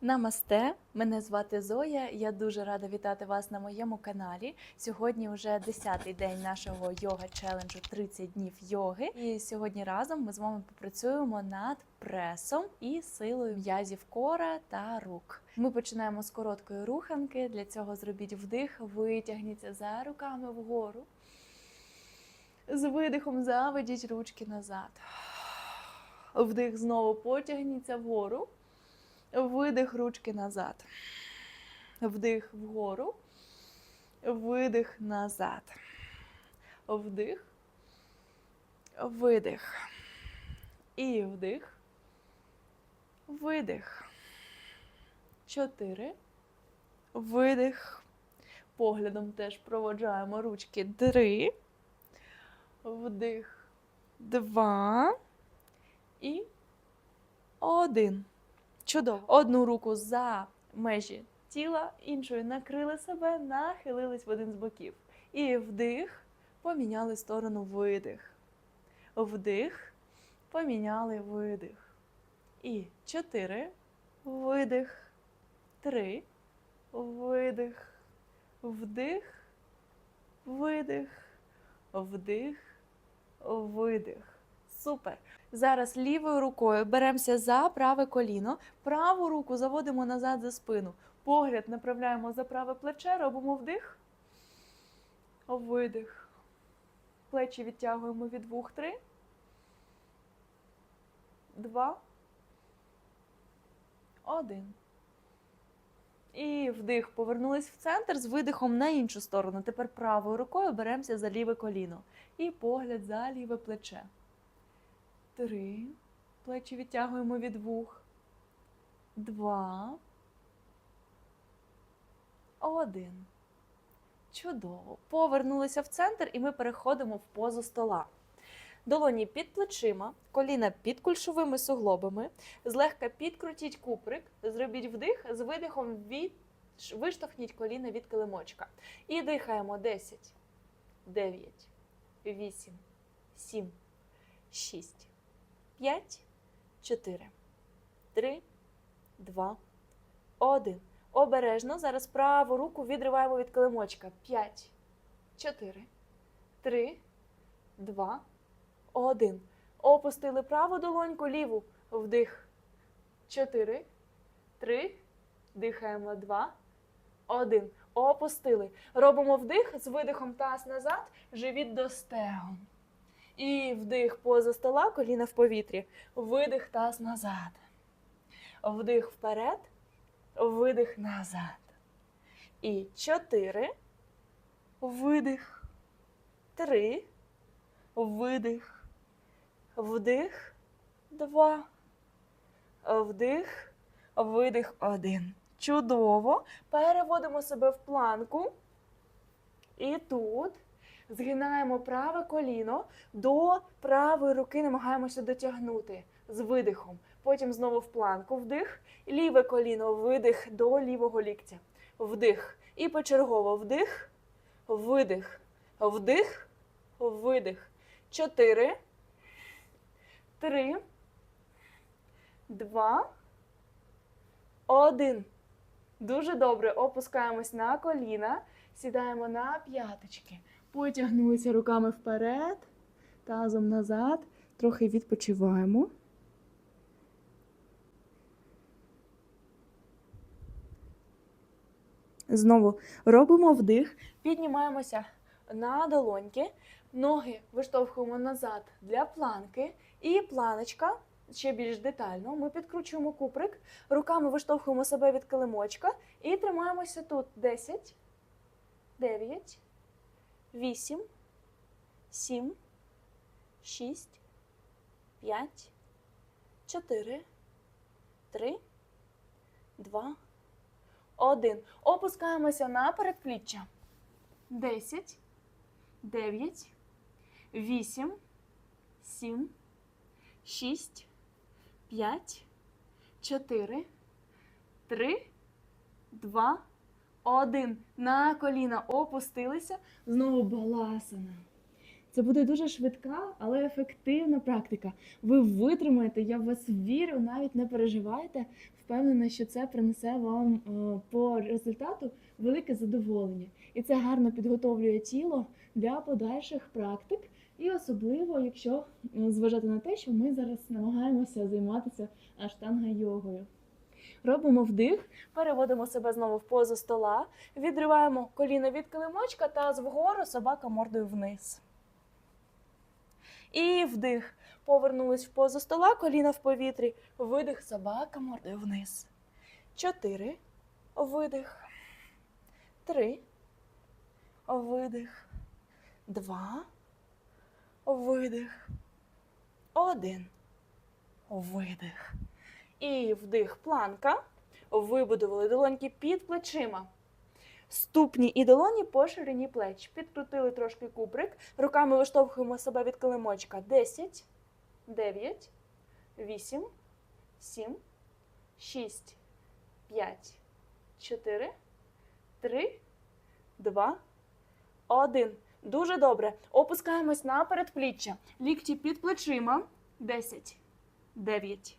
Намасте, мене звати Зоя. Я дуже рада вітати вас на моєму каналі. Сьогодні вже 10-й день нашого йога челенджу 30 днів йоги. І сьогодні разом ми з вами попрацюємо над пресом і силою м'язів кора та рук. Ми починаємо з короткої руханки. Для цього зробіть вдих, витягніться за руками вгору. З видихом заведіть ручки назад. Вдих знову потягніться вгору. Видих ручки назад. Вдих вгору. Видих назад. Вдих. Видих. І вдих. Видих. Чотири. Видих. Поглядом теж проводжаємо ручки. Три. Вдих. Два. І один. Чудово. Одну руку за межі тіла, іншою накрили себе, нахилились в один з боків. І вдих, поміняли сторону видих. Вдих, поміняли видих. І чотири. Видих. Три. Видих. Вдих. Видих. Вдих. Видих. Супер. Зараз лівою рукою беремося за праве коліно, праву руку заводимо назад за спину. Погляд направляємо за праве плече, робимо вдих, видих. Плечі відтягуємо від двох, три, два, один. І вдих. Повернулись в центр з видихом на іншу сторону. Тепер правою рукою беремося за ліве коліно. І погляд за ліве плече. Три. Плечі відтягуємо від вух. Два. Один. Чудово. Повернулися в центр і ми переходимо в позу стола. Долоні під плечима, коліна під кульшовими суглобами. Злегка підкрутіть куприк, зробіть вдих, з видихом від... виштовхніть коліна від килимочка. І дихаємо 10, 9, 8, 7, 6. 5, 4, 3, 2, 1. Обережно. Зараз праву руку відриваємо від килимочка. 5, 4, 3, 2, 1. Опустили праву долоньку, ліву. Вдих. 4, 3. Дихаємо 2, 1. Опустили. Робимо вдих з видихом таз назад, живіт до стегон. І вдих поза стола, коліна в повітрі. Видих таз назад. Вдих вперед, видих назад. І чотири. Видих. Три. Видих. Вдих. Два. Вдих. Видих. Один. Чудово. Переводимо себе в планку. І тут. Згинаємо праве коліно до правої руки, намагаємося дотягнути з видихом. Потім знову в планку вдих, ліве коліно, видих до лівого ліктя. Вдих. І почергово вдих, видих, вдих, видих. Чотири. Три. Два. Один. Дуже добре. Опускаємось на коліна, сідаємо на п'яточки. Потягнулися руками вперед, тазом назад, трохи відпочиваємо. Знову робимо вдих, піднімаємося на долоньки, ноги виштовхуємо назад для планки. І планочка ще більш детально. Ми підкручуємо куприк, руками виштовхуємо себе від килимочка і тримаємося тут 10, 9, Вісім, сім, шість, п'ять, чотири, три, два, один. Опускаємося на передпліччя. Десять, дев'ять, вісім, сім, шість, п'ять, чотири, три, два, один. На коліна опустилися. Знову баласана. Це буде дуже швидка, але ефективна практика. Ви витримаєте, я в вас вірю, навіть не переживайте. Впевнена, що це принесе вам е, по результату велике задоволення. І це гарно підготовлює тіло для подальших практик. І особливо, якщо е, зважати на те, що ми зараз намагаємося займатися аштанга-йогою. Робимо вдих, переводимо себе знову в позу стола, відриваємо коліно від килимочка та вгору собака мордою вниз. І вдих. Повернулись в позу стола, коліна в повітрі. Видих, собака мордою вниз. Чотири. Видих. Три. Видих. Два. Видих. Один. Видих. І вдих планка. Вибудували долоньки під плечима. Ступні і долоні по ширині плеч. Підкрутили трошки куприк. Руками виштовхуємо себе від килимочка. 10, 9, 8, 7, 6, 5, 4, 3, 2, 1. Дуже добре. Опускаємось на передпліччя. Лікті під плечима. 10, 9,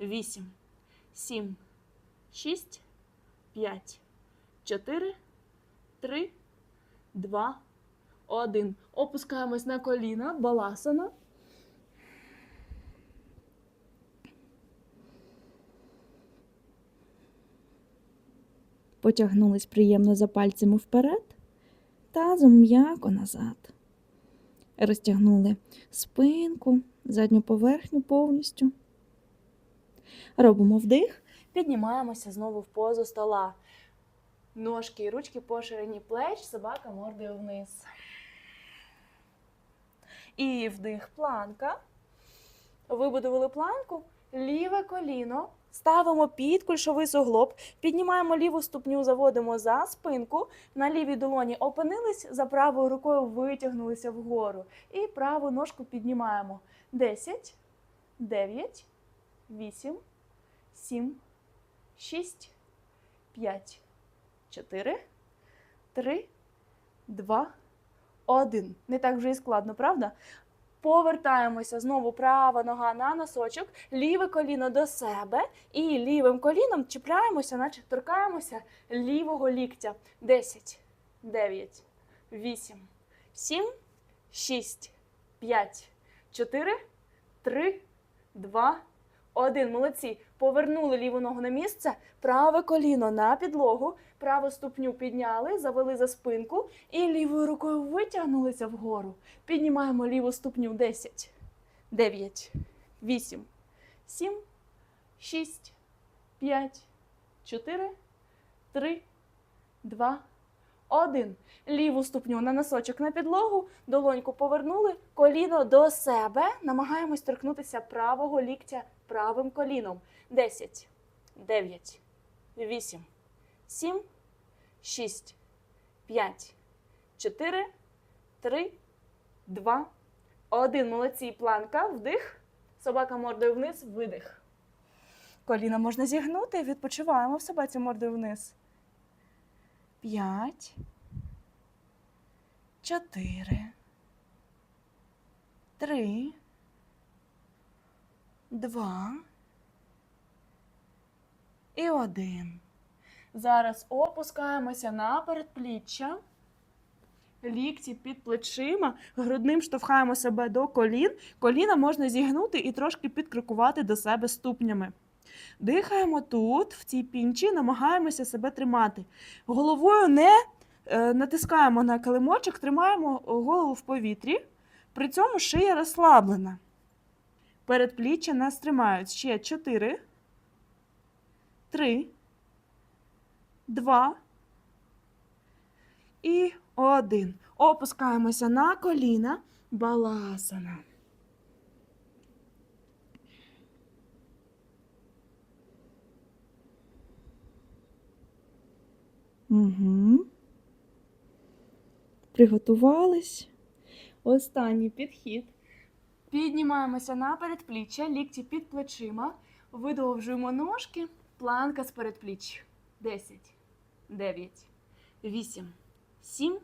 8, 7, 6, 5, 4, 3, 2, 1. Опускаємось на коліна, баласана. Потягнулись приємно за пальцями вперед, тазом м'яко назад. Розтягнули спинку, задню поверхню повністю. Робимо вдих. Піднімаємося знову в позу стола. Ножки і ручки по ширині плеч, собака мордою вниз. І вдих планка. Вибудували планку, ліве коліно. Ставимо під кульшовий суглоб, піднімаємо ліву ступню, заводимо за спинку. На лівій долоні опинились, за правою рукою витягнулися вгору. І праву ножку піднімаємо. 10, 9, 8, 7, 6, 5, 4, 3, 2, 1. Не так вже і складно, правда? Повертаємося знову права нога на носочок, ліве коліно до себе і лівим коліном чіпляємося, наче торкаємося лівого ліктя. 10, 9, 8, 7, 6, 5, 4, 3, 2, 1. Молодці. Повернули ліву ногу на місце, праве коліно на підлогу, праву ступню підняли, завели за спинку і лівою рукою витягнулися вгору. Піднімаємо ліву ступню 10, 9, 8, 7, 6, 5, 4, 3, 2, 1. Ліву ступню на носочок на підлогу, долоньку повернули, коліно до себе. Намагаємось торкнутися правого ліктя правим коліном. 10, 9, 8, 7, 6, 5, 4, 3, 2, 1. Молодці. Планка. Вдих. Собака мордою вниз. Видих. Коліна можна зігнути. Відпочиваємо в собаці мордою вниз. 5, 4, 3, 2 і 1. Зараз опускаємося на передпліччя. Лікті під плечима, грудним штовхаємо себе до колін. Коліна можна зігнути і трошки підкрикувати до себе ступнями. Дихаємо тут, в цій пінчі, намагаємося себе тримати. Головою не е, натискаємо на килимочок, тримаємо голову в повітрі. При цьому шия розслаблена. Передпліччя нас тримають. Ще 4, 3, 2 і 1. Опускаємося на коліна. Баласана. Угу. Приготувались. Останній підхід. Піднімаємося на передпліччя, лікті під плечима, видовжуємо ножки, планка з передпліч. 10, 9, 8, 7,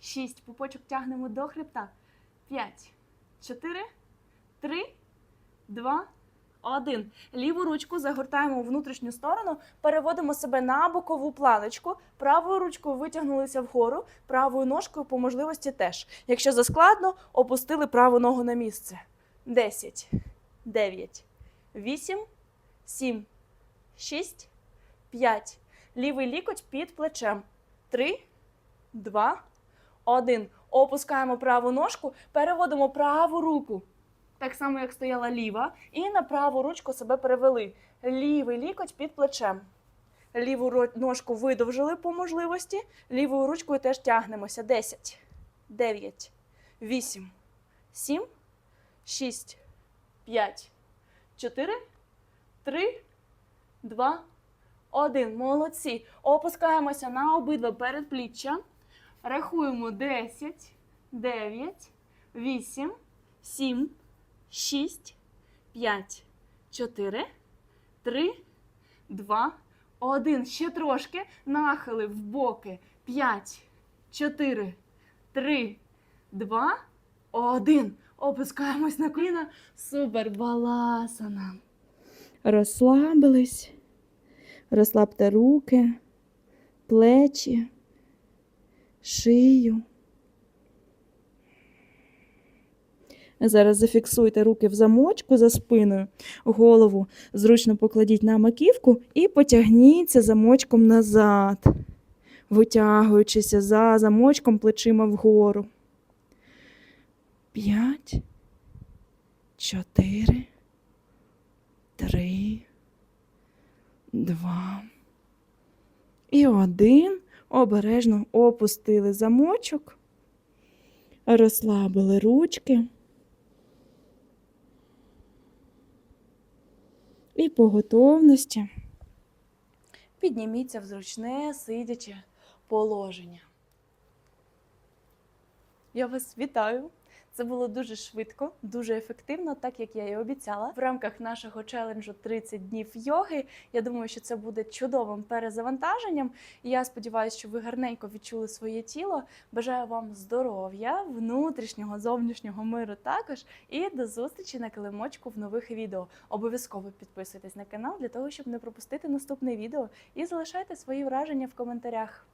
6. Пупочок тягнемо до хребта. 5, 4, 3, 2, 1. Ліву ручку загортаємо у внутрішню сторону, переводимо себе на бокову планочку, правою ручкою витягнулися вгору, правою ножкою по можливості теж. Якщо заскладно, опустили праву ногу на місце. 10, 9, 8, 7, 6, 5. Лівий лікоть під плечем. 3, 2, 1. Опускаємо праву ножку, переводимо праву руку. Так само, як стояла ліва, і на праву ручку себе перевели. Лівий лікоть під плечем. Ліву ножку видовжили по можливості, лівою ручкою теж тягнемося. 10, 9, 8, 7, 6, 5, 4, 3, 2, 1. Молодці. Опускаємося на обидва передпліччя. Рахуємо 10, 9, 8, 7, 6, 5, 4, 3, 2, 1. Ще трошки. Нахили в боки. 5, 4, 3, 2, 1. Опускаємось на коліна. Супер, баласана. Розслабились. Розслабте руки, плечі, шию. Зараз зафіксуйте руки в замочку за спиною, голову зручно покладіть на маківку і потягніться замочком назад, витягуючися за замочком плечима вгору. П'ять, чотири, три, два і один. Обережно опустили замочок, розслабили ручки. І по готовності Підніміться в зручне сидяче положення. Я вас вітаю. Це було дуже швидко, дуже ефективно, так як я і обіцяла. В рамках нашого челенджу 30 днів йоги. Я думаю, що це буде чудовим перезавантаженням. І я сподіваюся, що ви гарненько відчули своє тіло. Бажаю вам здоров'я, внутрішнього, зовнішнього миру також. І до зустрічі на килимочку в нових відео. Обов'язково підписуйтесь на канал для того, щоб не пропустити наступне відео. І залишайте свої враження в коментарях.